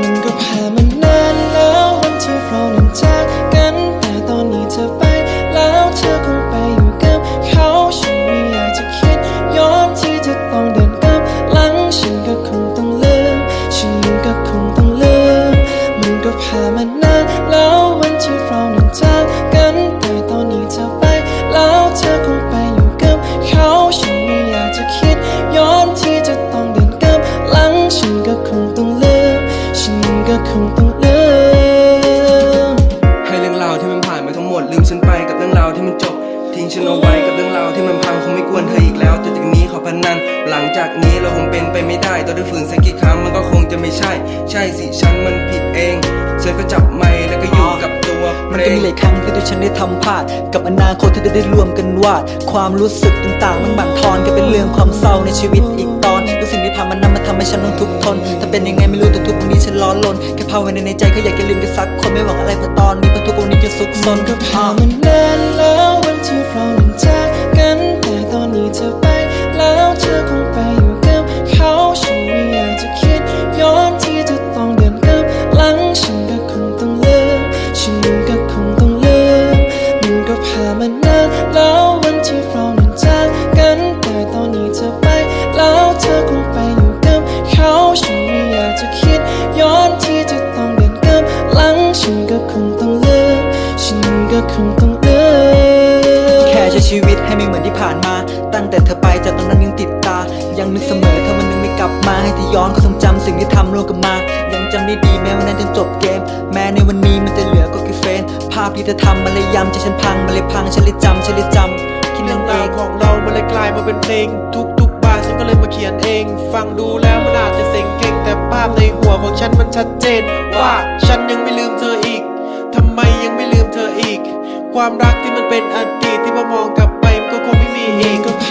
มันก็ผ่านมานานแล้ววันที่เรานั้นจากกัน แต่ตอนนี้เธอไปแล้วเธอคงไปอยู่กับเขาฉันไม่อยากจะคิดย้อนที่เธอต้องเดินกับหลังฉันก็คงต้องลืมฉันก็คงต้องลืมมันก็ผ่านมานาวที่มันผ่านไปทั้งหมดลืมฉันไปกับเรื่องราวที่มันจบ ทิ้งฉันเอาไว้กับเรื่องราวที่มันพังคงไม่กวนเธออีกแล้วต่อจากนี้ขอพนันหลังจากนี้เราคงเป็นไปไม่ได้ต่อด้วยฝืนสักกี่ครั้งมันก็คงจะไม่ใช่ ใช่สิฉันมันผิดเอง ฉันก็จับไม่แล้วก็อยู่กับ ก็มีหลายครั้งที่ตัวฉันได้ทำพลาด กับอนาคตที่ได้รวมกันวาด ความรู้สึกต่างๆ มันบั่นทอนก็เป็นเรื่องความเศร้าในชีวิตอีกตอนทุกสิ่งที่ผ่านมันนั้นมันทำให้ฉันต้องทุกข์ทน ถ้าเป็นยังไงไม่รู้แต่ทุกวันนี้ฉันร้อนรนแค่ภาวนาในใจก็อยากจะลืมไปสักคนไม่หวังอะไรเพราะตอนนี้เพราะทุกวันนี้จะสุขสนก็ผ่านมานานแล้ววันที่เราจากกันแต่ตอนนี้เธอไปแล้วเธอคง คงต้องลืมฉันก็คงต้องลืมแค่ใช้ชีวิตให้ไม่เหมือนที่ผ่านมา ตั้งแต่เธอไปจากตรงนั้นยังติดตา ยังนึกเสมอถ้าวันหนึงไม่กลับมาให้เธอย้อนก็ทรงจำสิ่งที่ทำร่วมกันมา ยังจำได้ดีแม้วันนั้นจนจบเกม แม้ในวันนี้มันจะเหลือก็แค่เฟนภาพที่เธอทำมันเลยย้ำใจฉันพังมันเลยพังฉันเลยจำฉันเลยจำคิดเรื่เรื่อองงเอราวงของเรามันเลยกลายมาเป็นเพลง ทุกๆบาร์ฉันก็เลยมาเขียนเอง ฟังดูแล้วมันอาจจะเซ็งเก่งแต่ภาพในหั วของฉันมันชัดเจน ว่าฉันยังไม่ลืมเธออีก ทำไมยังไม่ลืมเธออีก ความรักที่มันเป็นอดีตที่พอมองกลับไปมันก็คงไม่มีอีก